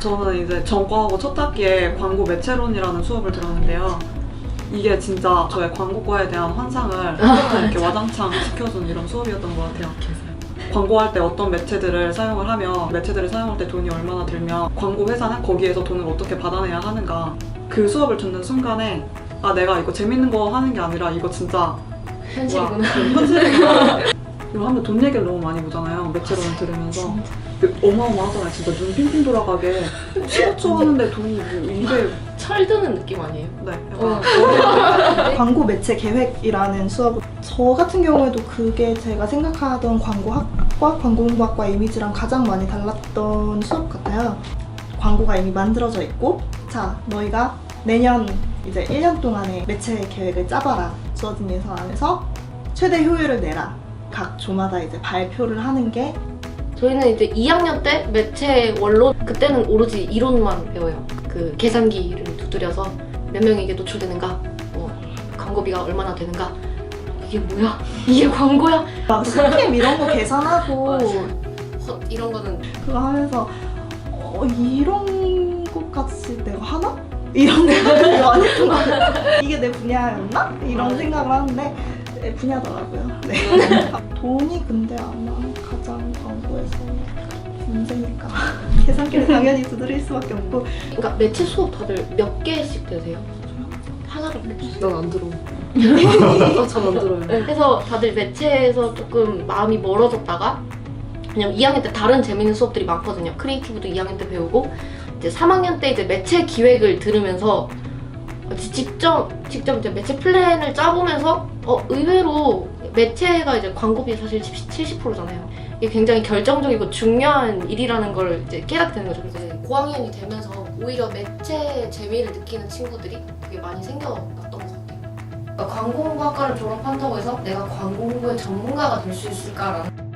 저는 이제 전과하고 첫 학기에 광고 매체론이라는 수업을 들었는데요. 이게 진짜 저의 광고과에 대한 환상을 한번에 이렇게 와장창 시켜준 이런 수업이었던 것 같아요. 광고할 때 어떤 매체들을 사용을 하면 매체들을 사용할 때 돈이 얼마나 들면 광고 회사는 거기에서 돈을 어떻게 받아내야 하는가 그 수업을 듣는 순간에 아 내가 이거 재밌는 거 하는 게 아니라 이거 진짜 현실이구나. 현실이구나 이거 하면 돈 얘기를 너무 많이 보잖아요 매체론을 들으면서 그 어마어마하잖아요 진짜 눈 핑핑 돌아가게 15초 하는데 돈이 뭐 200... 철드는 느낌 아니에요? 네 어. 광고 매체 계획이라는 수업. 저 같은 경우에도 그게 제가 생각하던 광고학과, 광고공부학과 이미지랑 가장 많이 달랐던 수업 같아요. 광고가 이미 만들어져 있고, 자, 너희가 내년 이제 1년 동안의 매체 계획을 짜봐라. 주어진 예산 안에서 최대 효율을 내라. 각 조마다 이제 발표를 하는 게 저희는 이제 2학년 때 매체 원론 그때는 오로지 이론만 배워요. 그 계산기를 두드려서 몇 명에게 노출되는가, 뭐 광고비가 얼마나 되는가. 이게 뭐야? 이게 광고야? 막 스캠 이런 거 계산하고 헛, 이런 거는 그거 하면서 어, 이런 것까지 내가 하나? 이런 생각을 많이 했던 것 같아요. 이게 내 분야였나? 이런 생각을 하는데 네, 분야더라고요. 네. 돈이 근데 아마 가장 광고에서 문제니까 계산기를 당연히 두드릴 수밖에 없고 그러니까 매체 수업 다들 몇 개씩 되세요? 하나를 난안 들어. 아, 전안 들어요. 그래서 다들 매체에서 조금 마음이 멀어졌다가 그냥 2학년 때 다른 재밌는 수업들이 많거든요. 크리에이티브도 2학년 때 배우고 이제 3학년 때 이제 매체 기획을 들으면서 직접 직접 이제 매체 플랜을 짜보면서 어 의외로 매체가 이제 광고비 사실 70%잖아요. 이게 굉장히 결정적이고 중요한 일이라는 걸 이제 깨닫게 되는 거죠. 이제 고학년이 되면서 오히려 매체 재미를 느끼는 친구들이 되게 많이 생겨났던 것 같아요. 그러니까 광고공부학과를 졸업한다고 해서 내가 광고공부의 전문가가 될 수 있을까라는